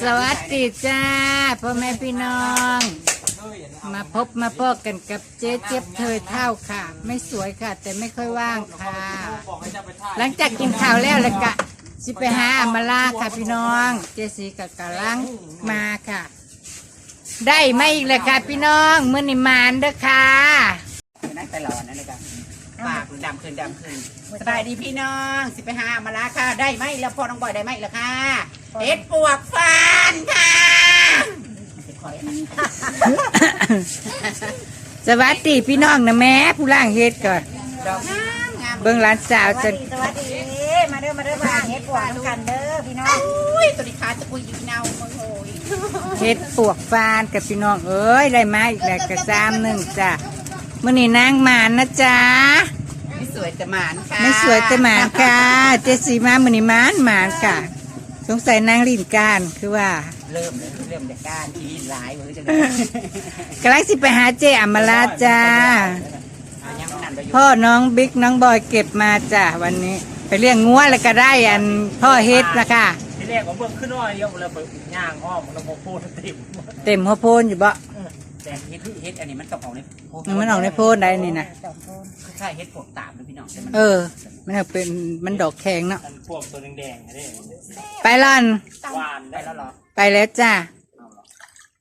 สวัสดีจ้าพ่อแม่พี่น้อง มาพบมาพบกันกับเจ๊เจี๊ยบเธอเท่าค่ะ ไม่สวยค่ะ แต่ไม่ค่อยว่างค่ะ หลังจากกินข้าวแล้วแล้วกะสิไปหาอามาลาค่ะพี่น้อง เจสีกับกำลังมาค่ะ ได้มาอีกเลยค่ะพี่น้องมื่อนิมานเด้อค่ะนั่งตลอดนั่นเลยกันปากดำขึ้นดำขึ้นสบายดีพี่น้อง สิไปหามาลาค่ะ ได้ไหมแล้วพอน้องบอยได้ไหมล่ะค่ะ เอ็ดปวกฟานค่ะ สวัสดีพี่น้องนะแม่ผู้ล่างเฮ็ดก่อนดอกงามงามเบื้องหลานสาวสวัจะสดีสวัสดีมาเด้อมาเด้อมาเฮ็ดปวดกันเด้อพี่น้องอุ้ยตัวนี้ขาจะปุยอยู่เนามึงโอ้ยเฮ็ดปวกฟานกับพี่น้องเอ้ยได้มาอีกแล้วกระซามหนึ่งจ้ะมื่อนี้นางหมานนะจ๊ะไม่สวยแต่หมานค่ะไม่สวยแต่หมานค่ะ เจสีมามื่อนี้หมานหมานค่ะส งสัยนางลินการคือว่าเริ่มเลยเริ่มจากการทีหลายมือจะกำลังสิไปหาเจอมราจ้ายังนั่นไปอยู่พ่อน้องบิ๊กน้องบอยเก็บมาจ้ะวันนี้ ไปเลี้ยงงัวแล้วก็ได้อันพ่อเฮ็ดนะคะที่แรกผมเบิ่งขึ้นน้อยเดียวเลยเปิดย่างอ้อมแล้วโมโพดติ่มเต็มหัวโพนอยู่บ่ แต่เฮ็ดเฮ็ดอันนี้มันต้องออกในมันออกในโพนได้นี่นะคล้ายๆเฮ็ดปวกตามเลยพี่น้องแต่มันเออ มันเอาเป็นมันดอกแข็งเนาะมันพวกตัวแดงๆนี่ไปล่อนหวานได้ได้แล้วเหรอไปแล้วจ้า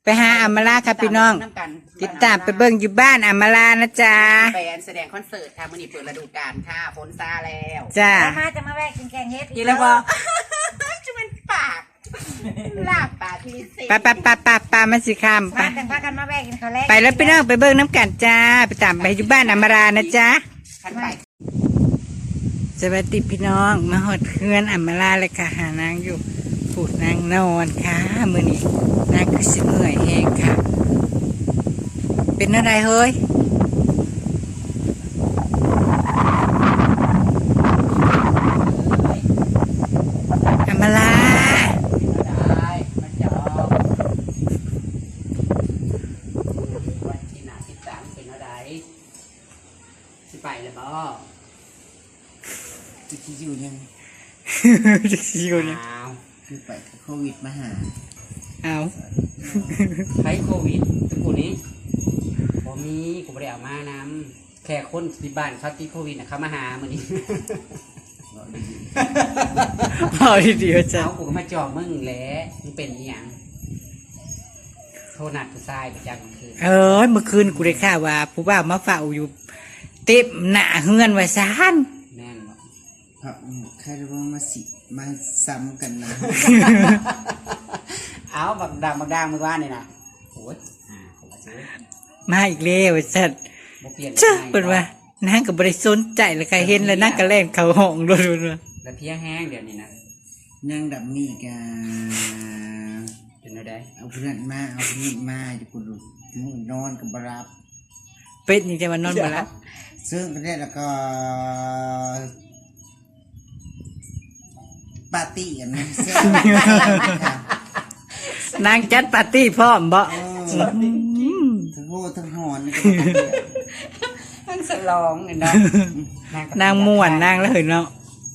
ไปหาอามาลาค่ะพี่น้องำกันติดตามไปเบิ่งอยู่บ้านอามาลานะจ๊ะแฟนแสดงคอนเสิร์ตค่ะมื่อนี้เปิดฤดูกาลค่ะฝนซาแล้วจ้ามาจะมาแวะกินแกงเฮ็ดกินแล้วก็จะเป็นปาก ลาบปากที่สิปะปะปะปะปะมันสิคำมาปะแต่งพากันมาแวะกินข้าวแรกไปแล้วพี่น้องไปเบิ่งน้ำกันจ้า ไปตามไปอยู่บ้านอามาลานะจ๊ะ ขันไปสวัสดีพี่น้องมาหอดเพื่อนอามาลาเลยค่ะหานางอยู่ผูดนางนอนค่ะมือนี้นางคือสิเหนื่อยแหงค่ะ เป็นอะไรเฮ้ย อามาลา ได้มันจะออกวันที่หนาที่สามเป็นอะไรสิไปแล้วบ่ จะคิดอยู่ยัง จะสิอยู่เนี่ยอ้าวคือไปโควิดมาหาเอาใช้โควิดตะกูนี้ผมมีกูไม่ได้เอามานำแค่คนที่บ้านเขาติดโควิดนะเขามาหามื่อนี้พอทีเดียวจ้ะเอากูก็มาจองมึงแหล้วมึงเป็นอหย่างโทรนัดผู้ชายประจำกลางคืนเออเมื่อคืนกูได้ข่าวว่า ผู้บ่าวมาเฝ้าอยู่ เต็มหน้าเฮือนไว้ซานแน่นบ่พระใครรู้ว่ามาสิ มาซ้ำกันนะ เอาบักดังบักดังมึงว่านี่นะโอ้ยอ่าผมว่าซื้อมาอีกแล้วสัตว์บ่เปลี่ยนจ้าง่ยเป็นว่า นางก็บริสุทธิ์ใจเลยค่ะเห็นแล้วนางก็แล่นเข้าห้องรัวแล้วเพียแห้งเดี๋ยวนี้นะนางดับนี่กาเป็นอะไรเอาเพื่อนมา เอาเพื่อนมาอยู่กูดูมึงนอนกับบรับๆเป็ดนี่จะมานอนมาแล้วซึ่งก็ได้แล้วก็ ปาร์ตี้กันนะเสื้อนางจัดปาร์ตี้พร้อมบ่เอออืมทั้งโหทั้งหอนนี่ก็มาเดียวทั้งสลองเห็นเนาะก็นางม่วนนางแล้วเห็นเนาะ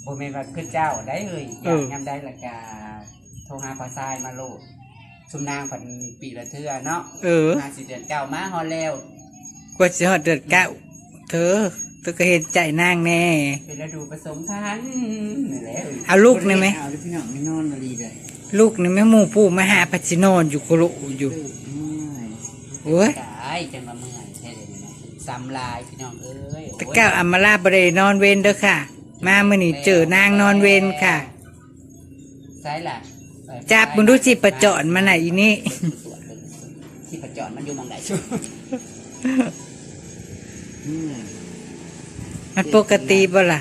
บ่แม่นว่าคือเจ้าได้เลยอเอยากอยามได้ละกาโทรหาภาษายมาโลดซุมนางพันปีละเทื่อเนาะเออ มาสิเดือนเก้ามาฮอดแล้วกว่าสิฮอดเดือนเก้าเธอ เธอก็เห็นใจนางแน่ เป็นฤดูผสมพันธุ์นี่แหละเอาลูกนี่ไหม เอาดิพี่น้องไม่นอนมาดีเลยลูกนี่แม่หมู่ปู่มาหาพัชิโนอนอยู่กุลุอยู่เมื่อยโอ้ยตายจังมาเมื่อยแท้เลยนะซ้ำลายพี่น้องเอ้ยตะเก้าอามาลาบรินอนเวนเด้อค่ะ มามื่อนี้เจอนางนอนเวนค่ะใช่ล่ะจับมึงดูสิประจอนมาไหนอีนี่ที่ประจอนมันอยู่หมองไหนชั่วเมันปกติบ่ล่ะ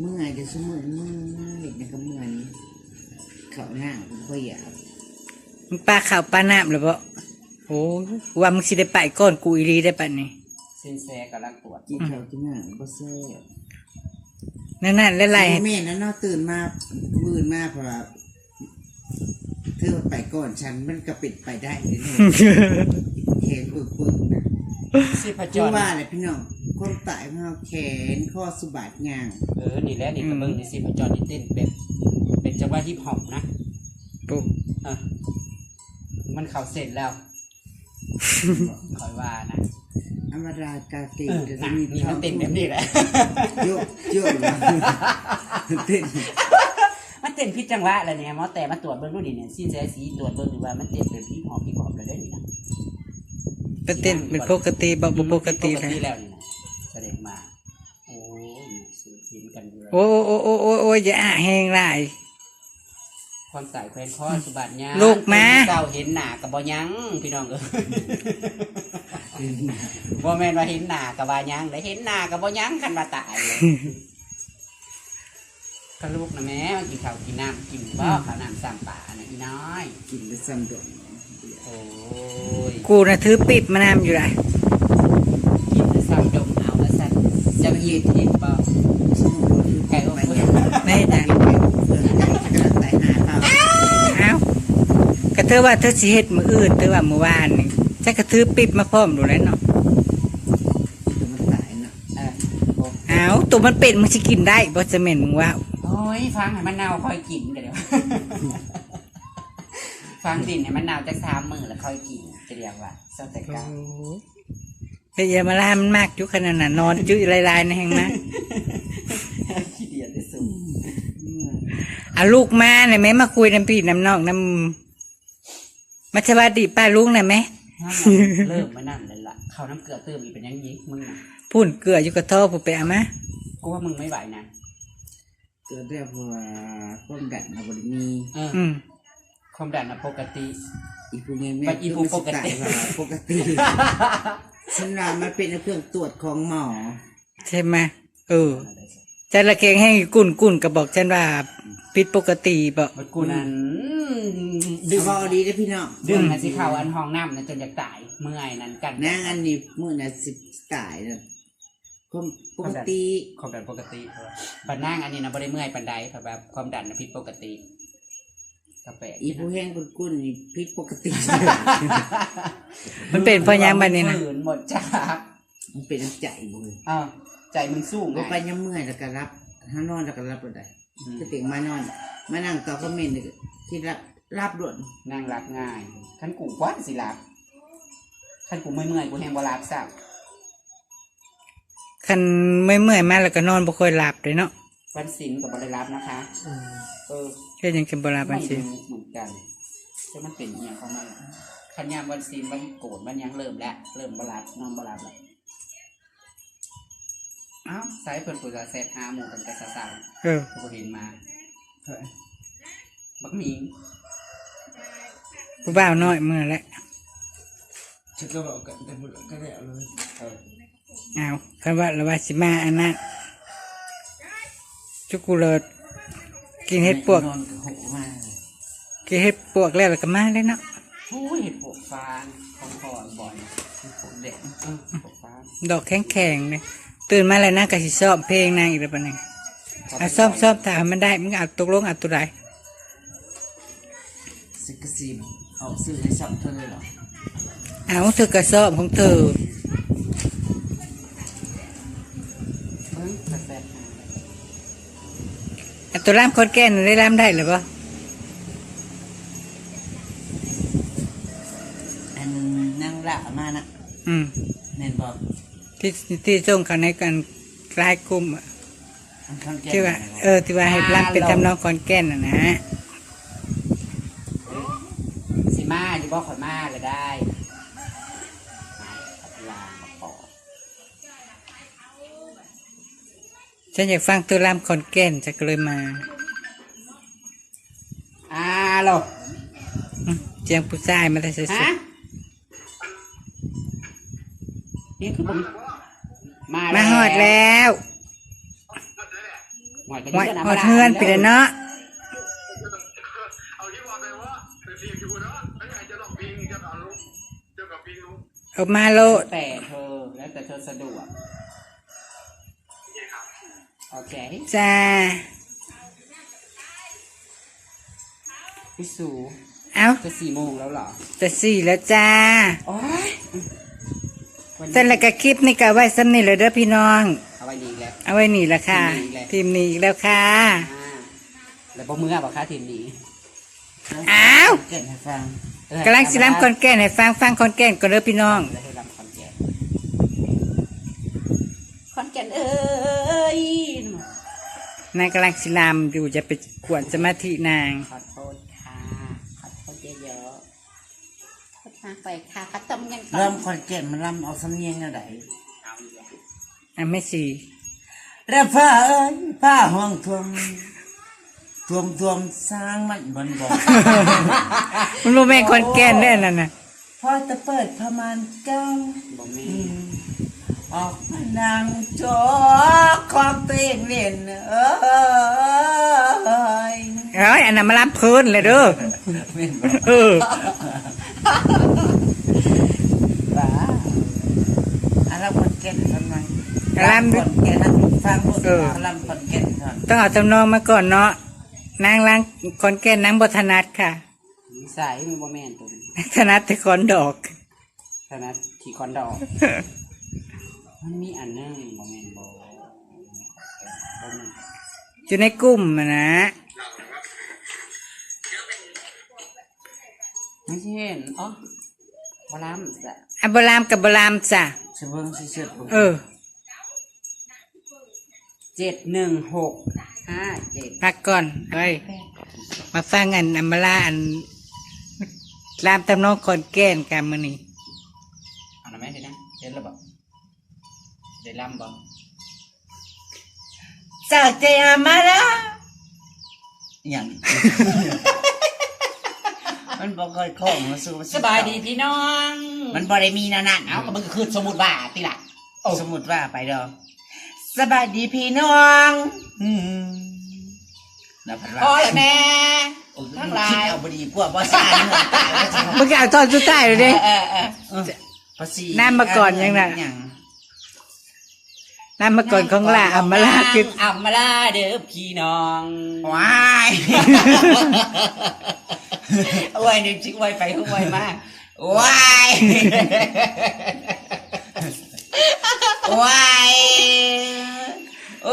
เมื่อยเดี๋ยวสมมติเมื่อยนี่ก็เมื่อยนี่เขาหน้าผมก็อยากมึงปลาข่าวปลาน้ำหรือบ่โอ้ว่ามึงสิได้ไปก่อนกูอีหลีได้ปะนี่สินแสกำลังตรวจกินข้าวกินหน้าก็แซ่นั่นนั่นๆไล่โมเมนต์นั้นนาตื่นมามื่นมากเพราะว่าเธอไปก่อนฉันมันก็ปิดไปได้เลยเนี่ยแขนปึกปึกๆนะ สิประจคืออนว่าอะไรพี่น้องคนตายของเราแขนข้อสุบาทยางเออนี่แหละนี่กระเบื้องนี่สิประจอนนี่เต้นแบบเป็นจจะว่าฮิปฮอปนะปุ๊บเออมันเข้าเสร็จแล้วคอยว่านะอมรากาเกเออจะนะมีนี่มันเต้นแบบนี้แหละโยกโยกนะเต้นมันเต้นพิดจังหวะแล้วเนี่ยหมอแต่มาตรวจเบิ้งดูนี่เนี่ยซีแซสีตรวจเบิ้งดูว่ามันเต้นเป็นฮิปฮอปฮิปฮอปเลยได้นี่นะ ก็เต้นเป็นปกติบ่บ่ปกติปกเลยติแล้วนี่นะแสดงมา โอ้ยสืบเห็นกันอยู่แล้วโอ้โอ้โอ้โอ้โอ้อย่าอะแหงหลาย ความสายแควนข้อสุบัติยาลูกมา เจ้าเห็นหน้ากับบ่ยังพี่น้องเอ้ยบ่แม่นว่าเห็นหน้ากับว่ายังได้เห็นหน้ากับบ่ยังคันว่าตายเลยก็ลูกนะแม่มากินข้าวกินน้ำกินบ่ข้าวน้ำสามป่าน่ะอีน้อย กินแล้วซ้ำดอก โอ้ยกูน่ะถือปิดมานำอยู่ไรกินซ้ำดมเอาแล้วสั่นจะไปยืดเห็นบ่ไก่อบอุ่นไม่จ้ะแต่หาเอาเอ้าก็เธอว่าเธอสิเฮ็ดมื้ออื่นเธอว่าเมื่อวานนี่ฉันก็ถือปิดมาพร้อมดูแล้วเนาะตัวมันตายเนาะเออโอ้เอ้าตัวมันเป็นมันสิกินได้บ่จะแม่นมึงว่าโอ้ยฟังให้มันเน่าค่อยกินเดี๋ยว ฟังดินให้มันเน่าจากสามมือแล้วค่อยกินจะเรียกว่าเจ้าแต่กลางแต่อย่ามาลามันมากอยู่ขนาดน่ะนอนจุ้ยลายๆในแห่งนะขี้เดียดที่สุดเอาลูกมาหน่อยไหมมาคุยน้ำพี่น้ำนอกน้ำมาสวัสดีป้าลุงหน่อยไหมเริ่มมานั่นเลยล่ะเขาน้ำเกลือเติมอีกเป็นยังยิกมึงนะพุ่นเกลืออยู่กับท่อผู้ไปเอามากูว่ามึงไม่ไหวนะเกิดได้เพราะว่าความดันเราบริมีเอออืม ความดันน่ะปกติ อีพูไงแม่มันอีพูปกติ ว่าปกติฉันว่ามันเป็นเครื่องตรวจของหมอใช่ไหมเออจันละเกงแห้งกุ่นกุ่นก็บอกฉันว่าผิดปกติบอกมันกูนั้นดึดึงงพอดีนะพี่น้องดึงนะสิเขาอันห้องน้ำนะจนอยากตายเมื่อยนั้นกันนางอันนี้มื่อน่ะสิตายนะความปกติความดันปกติปันนั่งอันนี้นะบริเมื่อยปันใดเพราะแบบความดันนะผิดปกติ กาแฟอีผู้แห้งกุนๆนี่ผิดปกติ มันเป็นเพราะหยังบัดนี้นะ ฝืนหมดจ้ามันเป็นน้ำใจบุญอ้าวใจมึงสู้ไงก็ไปย้ำเมื่อยแล้วก็รับถ้านอนแล้วก็รับบ่ได้ถ้าเตียงมานอน มานั่งต่อคอมเมนต์นี่ก็ที่รับรับด่วนนั่งรับง่ายขันกูกว้านสิรับขันกูเมื่อยๆกูแหงบ่รับสักคันไม่เมื่อยๆมาแล้วก็นอนบ่ค่อยหลับเลยเนาะ วันศิลป์กับบริรับนะคะเออแค่ยังจะบ่หลับไม่อันสิรู้เหมือนกันจะมันเป็นอหย่างของมันขันยามวันศิลป์วันโกรธวันหยังเริ่มแล้วเริ่มบรับนอนบรับแล้วเอ้าสายเพิ่นกูจะเซตหาหมู่กันแต่สาวเออๆกูเห็นมาเฮ้ยบักหมิงผู้บ่าวน้อยเมื่อแล้วฉันก็บอกกันแต่บุญก็แล้วเลยเออเอาคันว่าละว่าสิมาอันนั้น จุกุเลิศกินเห็ดปวก นอนกับหกมากินเห็ดปวกแล้วแล้วก็มาเลยเนาะโอ้ยเห็ดปวกฟางของพ่อบ่อยเห็ดปวกเด็กเออปวกฟางดอกแข็งๆเลยตื่นมาแล้วนะก็สิซ้อมเพลงนางอีกแล้วปะเนี่ยเอาซ้อมซ้อมถ้ามันได้มึงเอาตกลงเอาตัวใดสิกซีมออกซื้อให้สับเธอเลยเหรอเอาเธอก็ซ้อมของเธอ ตัวร่ามคอนแก่นได้ร่ามได้หรือเปล่าอันนั่งละมานะอืมเน่นบอกที่ที่ส่งเขาในการกลายกลุ่มอะอันข้างแก้ที่ว่า เออที่ว่าให้รับเป็นทำนองคอนแก่นน่ะนะสิมาอยู่บ่ขอยมาเลยได้ ฉันอยากฟังตัวร่ามคอนแก่นจะก็เลยมาอ่าโลอืมเจียงผู้ชายมาได้สุดฮะนี่คือผมมาๆมาหอดแล้วหอดกันหอดยู่กัะหอดเฮือนไปแล้วเนาะเอาที่ว่าไปว่าเป็นทีมอยู่นะแล้วอยากจะลองปิงจะเอาลูกเจ้ากับปิงลูกออกมาโลดแต่เธอแล้วแต่เธอสะดวก โอเคจ้า พี่สูเอาจะสี่โมงแล้วเหรอจะสี่แล้วจ้าโอ้ยวันนี้แต่ละก็คลิปนี่ก็ไว้ซ้ำนี่เลยเด้อพี่น้อง เอาไว้ดีแล้ว เอาไว้นี่ละค่ะพิพิมพ์นี่อีกแล้วค่ะ อ่า แล้วบ่มือบ่ค้าทีนี้อ้าว เกิดให้ฟังกำลังสิรำคอนแก่นให้ฟังฟังคอนแก่นก่อนเด้อพี่น้องให้รำคอนแก่นคอนแก่นเอ้ย นางกำลังสิรำอยู่จะไปกวนสมาธินาง ขอโทษค่ะ ขอโทษเยอะๆขอโทษมากไปค่ะคัดต้มยังก่อนเริ่มคอนเกตมันลำเอาสำเนียงอะไรเอาอีกแล้วอะไม่สีแล้วผ้าเอ้ยผ้าห้องทวมทวมทวมสร้างมันบนบอกมันรู้แม่นคอนแก่นได้อนั่นน่ะพอจะเปิดประมาณเก้าบ่มี ออกมานั่งจอของตัวเองเล่นเอ้ยเอ้ยอันนั้นมารับพื้นเลยเด้อเม่นบอกเออบ้าอารัมคอนเกตทำไมรำคอนเกตทำฟังหมดเออรำคอนเกตทำต้องเอาตำนองมาก่อนเนาะนางล้างคอนแก่นนางบทนัดค่ะนิสัยมันบ่แม่นตัวนี้นางถนัดแต่คอนดอกขนาดขี่คอนดอก มันมีอันนึงบ่แม่นบ่บ่แม่นอยู่ในกลุ่มอะนะไม่ใช่เห็นอ๋อบล้ำจ้ะอับรามกับบรามจ้ะเชื่อเบิ่งสิเชื่อเออเจ็ดหนึ่งหกห้าเจ็ดพักก่อนเฮ้ยมาฟังอันอัมมาลาอันรามตำนองคนแก่นกันมือนี้ เอาหน่อยไหมเดี๋ยวนะเห็นแล้วบ่ได้ ล้ำบ่จากใจอามาละอย่าง มันบอกเคยข้องมาสู่สบายดีพี่น้องมันบ่ได้มีนานั่นเอาก็มันก็คือสมมุติว่าติล่ะสมมุติว่าไปดอกสบายดีพี่น้องอืมแล้วพัดว่าพอแล้วแม่ โอ้ยทั้งหลาย คิดเอาบดีพวกบ่ซ่าเหมือนตายว่าจะมึงก็เอาตอนสุดท้ายเลยดิเออเออเออภาษีน้ำมาก่อนยังน่ะยัง นามมาก่อนของลาอัมมาลาคืออัมมาลาเด้อพี่น้องว้ายอวยหนึ่งชิอวยไปอวยมาว้ายว้าย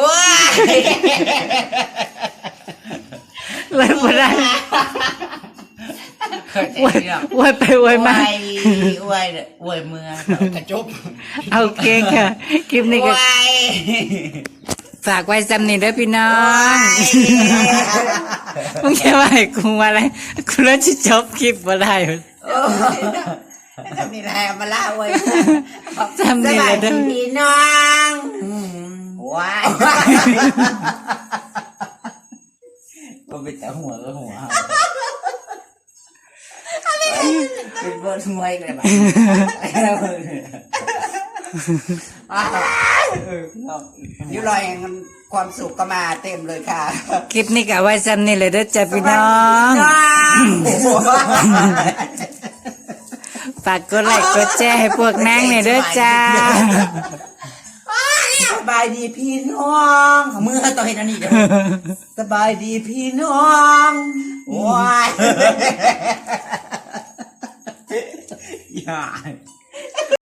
ว้ายเลยบ่ได้เคยใจอวยเรื่องอวยไปอวยมา วยวยว้ายเมืองกระจบโอเคค่ะ คลิปนี้ก็วยฝากไว้จำนี่เด้อพี่น้องมึงจะว่าให้กูอะไรกูเลิกจะจบคลิปบ่ได้เว้ยจำนี่แหละมาเล่าเว้ยจำนี่แหละเด้อพี่น้องว้ายก็เป็นแต่หัวก็หัว เป็นบนมวยเลยบ้างนิ้วรอยแห่งความสุขก็มาเต็มเลยค่ะ คลิปนี้ก็เอาไว้จำนี่เลยเด้อจ้ะพี่น้องฝากกดไลค์กดแชร์ให้พวกนางเนี่ยเด้อจ้าสบายดีพี่น้องมือต่อเห็นอันนี้เด้อสบายดีพี่น้องว้าย อย่า